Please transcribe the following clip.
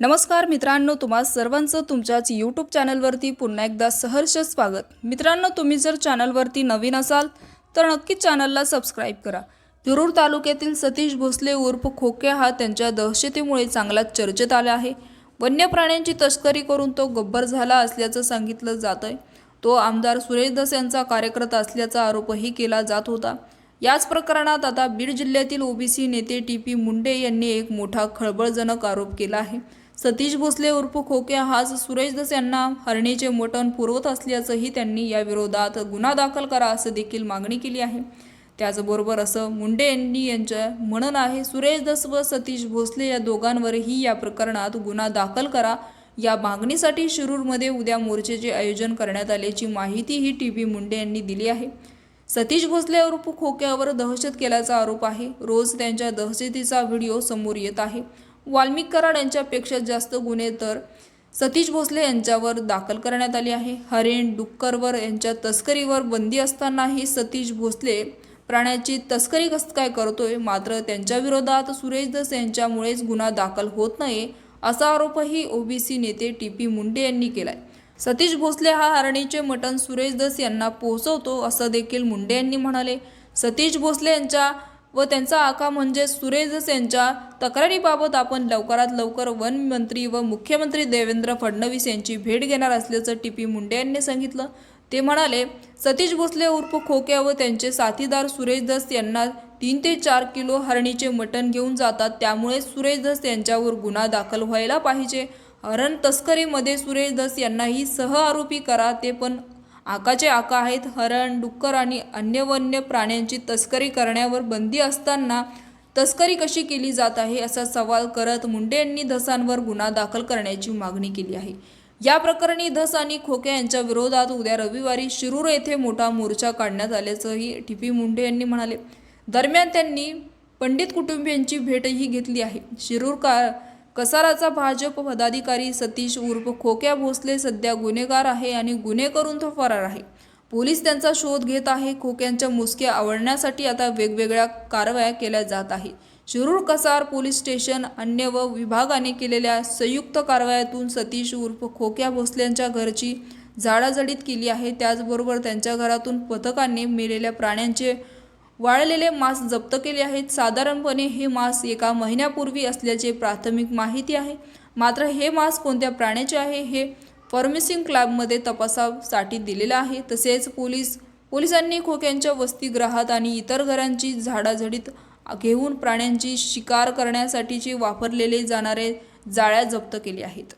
नमस्कार मित्रांनो तुम्हा सर्वांचं तुमच्याच यूट्यूब चॅनलवरती पुन्हा एकदा सहर्ष स्वागत. मित्रांनो तुम्ही जर चॅनलवरती नवीन असाल तर नक्कीच चॅनलला सबस्क्राईब करा. तिरूर तालुक्यातील सतीश भोसले उर्फ खोके हा त्यांच्या दहशतीमुळे चांगलाच चर्चेत आला आहे. वन्य प्राण्यांची तस्करी करून तो गब्बर झाला असल्याचं सांगितलं जात आहे तो आमदार सुरेश दस यांचा कार्यकर्ता असल्याचा आरोपही केला जात होता. याच प्रकरणात आता बीड जिल्ह्यातील ओबीसी नेते टी पी मुंडे यांनी एक मोठा खळबळजनक आरोप केला आहे. सतीश भोसले उर्फ खोके हाच सुरेश दस यांना हरणीचे मटण पुरवत असल्याचंही त्यांनी या विरोधात गुन्हा दाखल करा असं देखील मागणी केली आहे. त्याचबरोबर असं मुंडे यांनी यांच्या म्हणणं आहे सुरेश दस व सतीश भोसले या दोघांवरही या प्रकरणात गुन्हा दाखल करा. या मागणीसाठी शिरूरमध्ये उद्या मोर्चेचे आयोजन करण्यात आल्याची माहितीही टी पी मुंडे यांनी दिली आहे. सतीश भोसले उर्फ खोक्यावर दहशत केल्याचा आरोप आहे. रोज त्यांच्या दहशतीचा व्हिडिओ समोर येत आहे. वाल्मिक कराड यांच्यापेक्षा जास्त गुन्हे तर सतीश भोसले यांच्यावर दाखल करण्यात आले आहे. हरेण डुक्करवर यांच्या तस्करीवर बंदी असतानाही सतीश भोसले प्राण्याची तस्करी कसं काय करतोय? मात्र त्यांच्या विरोधात सुरेश दस यांच्यामुळेच गुन्हा दाखल होत नाही असा आरोपही ओबीसी नेते टी पी मुंडे यांनी केलाय. सतीश भोसले हा हरणीचे मटण सुरेश दस यांना पोहोचवतो असं देखील मुंडे यांनी म्हणाले. सतीश भोसले यांच्या व त्यांचा आका म्हणजे सुरेश दस यांच्या तक्रारीबाबत आपण लवकरात लवकर वन मंत्री व मुख्यमंत्री देवेंद्र फडणवीस यांची भेट घेणार असल्याचं टी पी मुंडे यांनी सांगितलं. ते म्हणाले सतीश भोसले उर्फ खोक्या व त्यांचे साथीदार सुरेश दस यांना तीन ते चार किलो हरणीचे मटण घेऊन जातात त्यामुळे सुरेश दस यांच्यावर गुन्हा दाखल व्हायला पाहिजे. हरण तस्करीमध्ये सुरेश दस यांनाही सह आरोपी करा ते पण आकाचे आका आहेत. हरण डुक्कर आणि अन्य वन्य प्राण्यांची तस्करी करण्यावर बंदी असताना तस्करी कशी केली जात आहे असा सवाल करत मुंडे यांनी धसांवर गुन्हा दाखल करण्याची मागणी केली आहे. या प्रकरणी धस आणि खोके यांच्या विरोधात उद्या रविवारी शिरूर येथे मोठा मोर्चा काढण्यात आल्याचंही टी पी मुंडे यांनी म्हणाले. दरम्यान त्यांनी पंडित कुटुंबियांची भेटही घेतली आहे. शिरूर का कसाराचा भाजप पदाधिकारी सतीश उर्फ खोक्या भोसले सध्या गुन्हेगार आहे आणि गुन्हे करून तो फरार आहे. पोलीस त्यांचा शोध घेत आहे. खोक्यांच्या मुसक्या आवडण्यासाठी आता वेगवेगळ्या कारवाया केल्या जात आहेत. शिरूर कसार पोलीस स्टेशन अन्य व विभागाने केलेल्या संयुक्त कारवायातून सतीश उर्फ खोक्या भोसल्यांच्या घरची झाडाझडीत केली आहे. त्याचबरोबर त्यांच्या घरातून पथकाने मेलेल्या प्राण्यांचे वाळलेले मांस जप्त केले आहेत. साधारणपणे हे मांस एका महिन्यापूर्वी असल्याचे प्राथमिक माहिती आहे. मात्र हे मांस कोणत्या प्राण्याचे आहे हे फॉर्मिसिंग क्लॅबमध्ये तपासासाठी दिलेलं आहे. तसेच पोलीस पोलिसांनी खोक्यांच्या वसतिगृहात आणि इतर घरांची झाडाझडीत घेऊन प्राण्यांची शिकार करण्यासाठीचे वापरलेले जाणारे जाळ्या जप्त केले आहेत.